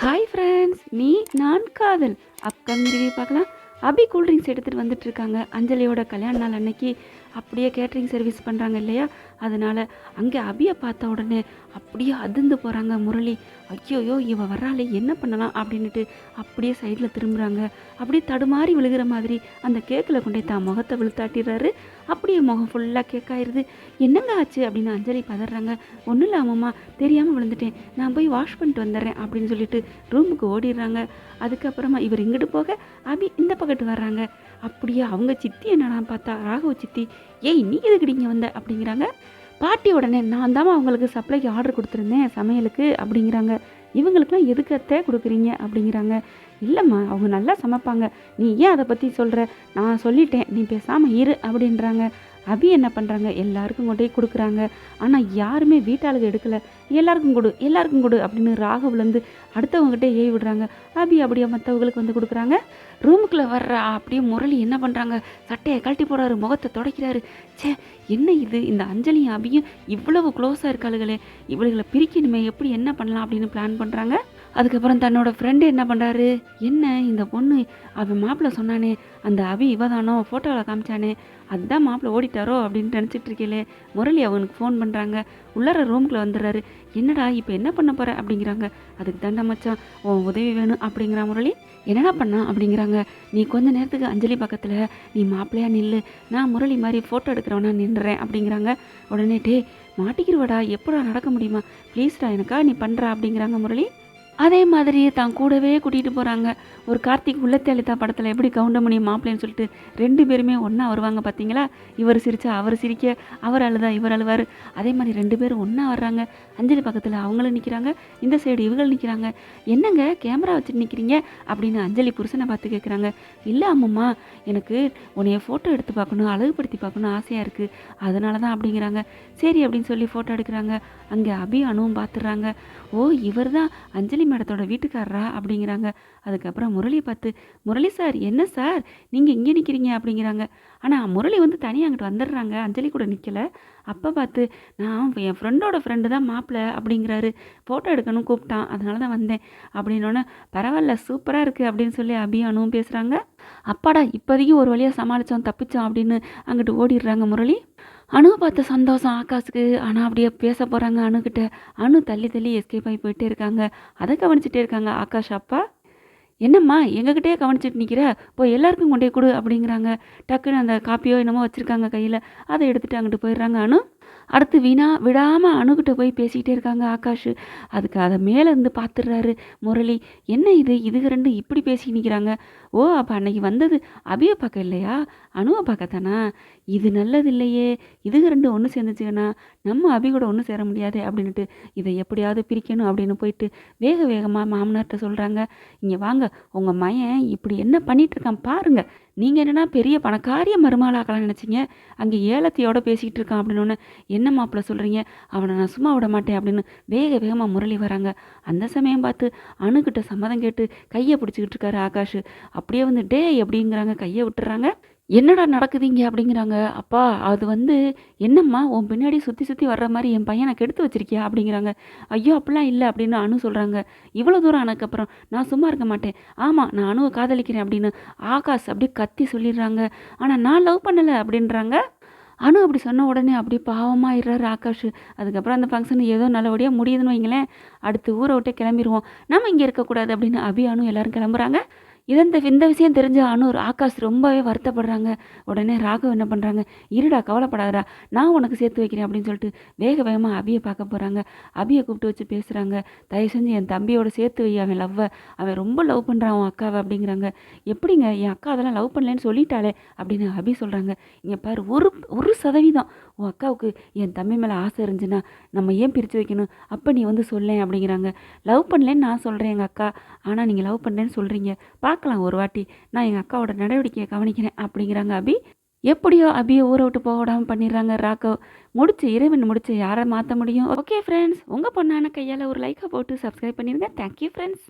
Hi friends நீ நான் காதல். அப்கமிங் ரிவ்யூ பார்க்கலாம். அபி கூல்ட்ரிங்க்ஸ் எடுத்துகிட்டு வந்துட்டு இருக்காங்க. அஞ்சலியோட கல்யாண நாள் அன்னைக்கு அப்படியே கேட்ரிங் சர்வீஸ் பண்ணுறாங்க இல்லையா? அதனால் அங்கே அபியை பார்த்த உடனே அப்படியே அதிர்ந்து போகிறாங்க முரளி. ஐயோயோ இவ வர்றாளே என்ன பண்ணலாம் அப்படின்னுட்டு அப்படியே சைடில் திரும்புகிறாங்க அப்படியே தடுமாறி விழுகிற மாதிரி அந்த கேக்கில் கொண்டே தான் முகத்தை விழுத்தாட்டிடுறாரு. அப்படியே முகம் ஃபுல்லாக கேக்காயிருது என்னங்க ஆச்சு? அப்படின்னு அஞ்சலி பதறாங்க. ஒன்றும் இல்லை அம்மா தெரியாமல் விழுந்துட்டேன். நான் போய் வாஷ் பண்ணிட்டு வந்துடுறேன் அப்படின்னு சொல்லிட்டு ரூமுக்கு ஓடிடுறாங்க. அதுக்கப்புறமா இவர் இங்கிட்டு போக அபி இந்த பக்கத்து வர்றாங்க. அப்படியே அவங்க சித்தி என்னடா பார்த்தா ராகவ சித்தி ஏய் நீ எதுக்கு இங்கே வந்த? அப்படிங்கிறாங்க. பாட்டி உடனே நான் தான் அவங்களுக்கு சப்ளைக்கு ஆர்டர் கொடுத்துருந்தேன் சமையலுக்கு அப்படிங்கிறாங்க. இவங்களுக்குலாம் எதுக்கு அத்தை கொடுக்குறீங்க அப்படிங்கிறாங்க. இல்லைம்மா அவங்க நல்லா சமைப்பாங்க. நீ ஏன் அதை பற்றி சொல்கிற நான் சொல்லிட்டேன். நீ பேசாமல் இரு அப்படின்றாங்க. அபி என்ன பண்ணுறாங்க எல்லாருக்கும் கொண்டு போய் கொடுக்குறாங்க. ஆனால் யாருமே வீட்டாளுக்கு எடுக்கலை. எல்லாருக்கும் கொடு எல்லாருக்கும் கொடு அப்படின்னு ராகவ்லேருந்து அடுத்தவங்ககிட்ட ஏவி விடுறாங்க. அபி அப்படியே மற்றவங்களுக்கு வந்து கொடுக்குறாங்க. ரூமுக்குள்ளே வர்ற அப்படியே முரளி என்ன பண்ணுறாங்க சட்டையை கழட்டி போடுறாரு முகத்தை துடைக்கிறாரு. ச்சே என்ன இது? இந்த அஞ்சலியும் அபியும் இவ்வளவு க்ளோஸாக இருக்காளுகளே. இவளுகளை பிரிக்கணுமே எப்படி என்ன பண்ணலாம் அப்படின்னு பிளான் பண்ணுறாங்க அதுக்கப்புறம் தன்னோட ஃப்ரெண்டு என்ன பண்ணுறாரு என்ன இந்த பொண்ணு? அவன் மாப்பிள்ளை சொன்னானே அந்த அபி இவதானோ ஃபோட்டோவில் காமிச்சானே அதுதான் மாப்பிள்ளை ஓடிட்டாரோ அப்படின்னு நினச்சிட்டு இருக்கீங்களே முரளி அவனுக்கு ஃபோன் பண்ணுறாங்க உள்ளார ரூம்குள்ளே வந்துடுறாரு. என்னடா இப்போ என்ன பண்ண போகிற அப்படிங்கிறாங்க. அதுக்கு தாண்டா மச்சான் உன் உதவி வேணும் அப்படிங்கிற முரளி. என்னடா பண்ணா? அப்படிங்கிறாங்க. நீ கொஞ்ச நேரத்துக்கு அஞ்சலி பக்கத்தில் நீ மாப்பிள்ளையா நில்லு. நான் முரளி மாதிரி ஃபோட்டோ எடுக்கிறவனா நின்றுறேன் அப்படிங்கிறாங்க. உடனே டே மாட்டிக்கிருவடா. எப்படா நடக்க முடியுமா? ப்ளீஸ்டா எனக்கா நீ பண்ணுறா அப்படிங்கிறாங்க முரளி. அதே மாதிரி தான் கூடவே கூட்டிகிட்டு போகிறாங்க ஒரு கார்த்திக் உள்ளத்தேலிதா படத்தில் எப்படி கவுண்டமணி மாப்பிள்ளைன்னு சொல்லிட்டு ரெண்டு பேருமே ஒன்றா வருவாங்க பார்த்தீங்களா இவர் சிரிச்சா அவர் சிரிக்க அவர் அழுதா இவர் அழுவார். அதே மாதிரி ரெண்டு பேரும் ஒன்றா வர்றாங்க. அஞ்சலி பக்கத்தில் அவங்களும் நிற்கிறாங்க இந்த சைடு இவங்களும் நிற்கிறாங்க என்னங்க கேமரா வச்சுட்டு நிற்கிறீங்க அப்படின்னு அஞ்சலி புருஷனை பார்த்து கேட்குறாங்க இல்லை அம்மம்மா எனக்கு உன்னைய ஃபோட்டோ எடுத்து பார்க்கணும் அழகுபடுத்தி பார்க்கணும் ஆசையாக இருக்குது அதனால தான் அப்படிங்கிறாங்க. சரி அப்படின்னு சொல்லி ஃபோட்டோ எடுக்கிறாங்க. அங்கே அபி அணுவும் பார்த்துடுறாங்க. ஓ இவர் தான் அஞ்சலி மேடத்தோட வீட்டுக்காரரா அப்படிங்கிறாங்க. அதுக்கப்புறம் முரளியை பார்த்து முரளி சார் என்ன சார்? நீங்கள் இங்கே நிற்கிறீங்க அப்படிங்கிறாங்க. ஆனால் முரளி வந்து தனியாக அங்கிட்டு வந்துடுறாங்க. அஞ்சலி கூட நிற்கல அப்போ பார்த்து நான் என் ஃப்ரெண்டோட ஃப்ரெண்டு தான் மாப்பிள்ளை அப்படிங்கிறாரு. ஃபோட்டோ எடுக்கணும் கூப்பிட்டான். அதனால தான் வந்தேன். அப்படின்னோடனே பரவாயில்ல சூப்பராக இருக்குது அப்படின்னு சொல்லி அபியானும் பேசுகிறாங்க அப்பாடா இப்போதைக்கு ஒரு வழியாக சமாளித்தோம் தப்பிச்சோம் அப்படின்னு அங்கிட்டு ஓடிடுறாங்க முரளி. அணுவை பார்த்த சந்தோஷம் ஆகாஷுக்கு ஆனால் அப்படியே பேச போகிறாங்க அணுக்கிட்ட அணு தள்ளி தள்ளி எஸ்கேப் ஆகி போயிட்டே இருக்காங்க. அதை கவனிச்சிட்டே இருக்காங்க ஆகாஷ் அப்பா. என்னம்மா எங்ககிட்டயே கவனிச்சிட்டு நிற்கிற போய் எல்லாருக்கும் கொண்டே கொடு அப்படிங்கிறாங்க. டக்குன்னு அந்த காப்பியோ என்னமோ வச்சுருக்காங்க கையில். அதை எடுத்துகிட்டு அங்கிட்டு போயிடுறாங்க அணு அடுத்து வீணா விடாமல் அணுகிட்ட போய் பேசிக்கிட்டே இருக்காங்க ஆகாஷ். அதுக்கு அதை மேலே இருந்து பார்த்துடுறாரு முரளி. என்ன இது? இதுக ரெண்டு இப்படி பேசி நிற்கிறாங்க ஓ அப்போ அன்னைக்கு வந்தது அபியை பார்க்க இல்லையா? அணுவை பார்க்கத்தானா? இது நல்லது இல்லையே. இதுக ரெண்டு ஒன்று சேர்ந்துச்சுன்னா நம்ம அபி கூட ஒன்றும் சேர முடியாதே அப்படின்ட்டு இதை எப்படியாவது பிரிக்கணும் அப்படின்னு போயிட்டு வேக வேகமாக மாமனார்கிட்ட சொல்கிறாங்க இங்கே வாங்க உங்கள் மயன் இப்படி என்ன பண்ணிகிட்ருக்கான் இருக்கான் நீங்கள் என்னென்னா பெரிய பணக்காரிய மருமகளாக்கலாம் நினச்சிங்க. அங்கே ஏலத்தையோட பேசிக்கிட்டு இருக்கான் அப்படின்னு என்ன மாப்பிள்ள சொல்கிறீங்க அவனை நான் சும்மா விட மாட்டேன் அப்படின்னு வேக வேகமாக முரளி வராங்க. அந்த சமயம் பார்த்து அணுக்கிட்ட சம்மதம் கேட்டு கையை பிடிச்சிக்கிட்டு இருக்காரு ஆகாஷ். அப்படியே வந்து டே அப்படிங்கிறாங்க. கையை விட்டுறாங்க. என்னடா நடக்குதுங்க அப்படிங்கிறாங்க. அப்பா அது வந்து என்னம்மா உன் பின்னாடி சுற்றி சுற்றி வர்ற மாதிரி என் பையனை கெடுத்து வச்சிருக்கியா? அப்படிங்கிறாங்க. ஐயோ அப்படிலாம் இல்லை அப்படின்னு அனு சொல்கிறாங்க இவ்வளோ தூரம் ஆனதுக்கப்புறம் நான் சும்மா இருக்க மாட்டேன். ஆமாம் நான் அணுவை காதலிக்கிறேன் அப்படின்னு ஆகாஷ் அப்படியே கத்தி சொல்லிடுறாங்க. ஆனால் நான் லவ் பண்ணலை அப்படின்றாங்க. அனு அப்படி சொன்ன உடனே அப்படியே இருறாரு ஆகாஷ். அதுக்கப்புறம் அந்த ஃபங்க்ஷன் ஏதோ நல்லபடியாக முடியுதுன்னு வைங்களேன். அடுத்து ஊரை விட்டே கிளம்பிடுவோம் நம்ம இங்கே இருக்கக்கூடாது அப்படின்னு அபி அனு எல்லோரும் கிளம்புறாங்க. இதந்த இந்த விஷயம் தெரிஞ்ச அனூர் ஆகாஷ் ரொம்பவே வருத்தப்படுறாங்க. உடனே ராகவ் என்ன பண்ணுறாங்க இருடா கவலைப்படாதடா. நான் உனக்கு சேர்த்து வைக்கிறேன் அப்படின்னு சொல்லிட்டு வேக வேகமாக அபியை பார்க்க போகிறாங்க அபியை கூப்பிட்டு வச்சு பேசுகிறாங்க தயவு செஞ்சு என் தம்பியோட சேர்த்து வை அவன் லவ்வை. அவன் ரொம்ப லவ் பண்ணுறான் அவன் அக்காவை அப்படிங்கிறாங்க. எப்படிங்க? என் அக்கா அதெல்லாம் லவ் பண்ணலன்னு சொல்லிட்டாளே அப்படின்னு அபி சொல்கிறாங்க இங்கே பாரு ஒரு ஒரு சதவீதம். உன் அக்காவுக்கு என் தம்பி மேலே ஆசை இருந்துச்சுன்னா நம்ம ஏன் பிரித்து வைக்கணும்? அப்போ நீ வந்து சொல்லேன் அப்படிங்கிறாங்க. லவ் பண்ணலேன்னு நான் சொல்கிறேன் எங்கள் அக்கா. ஆனால் நீங்கள் லவ் பண்ணலன்னு சொல்கிறீங்க பார்க்க பார்க்கலாம். ஒரு வாட்டி நான் எங்கள் அக்காவோட நடவடிக்கையை கவனிக்கிறேன் அப்படிங்கிறாங்க அபி. எப்படியோ அபியை ஊரை விட்டு போக விடாமல் பண்ணிடுறாங்க ராக்கோ முடிச்சு இறைவன் முடிச்சு யாரை மாற்ற முடியும்? ஓகே ஃப்ரெண்ட்ஸ் உங்கள் பொண்ணான கையால் ஒரு லைக்கை போட்டு சப்ஸ்கிரைப் பண்ணிடுங்க. Thank you friends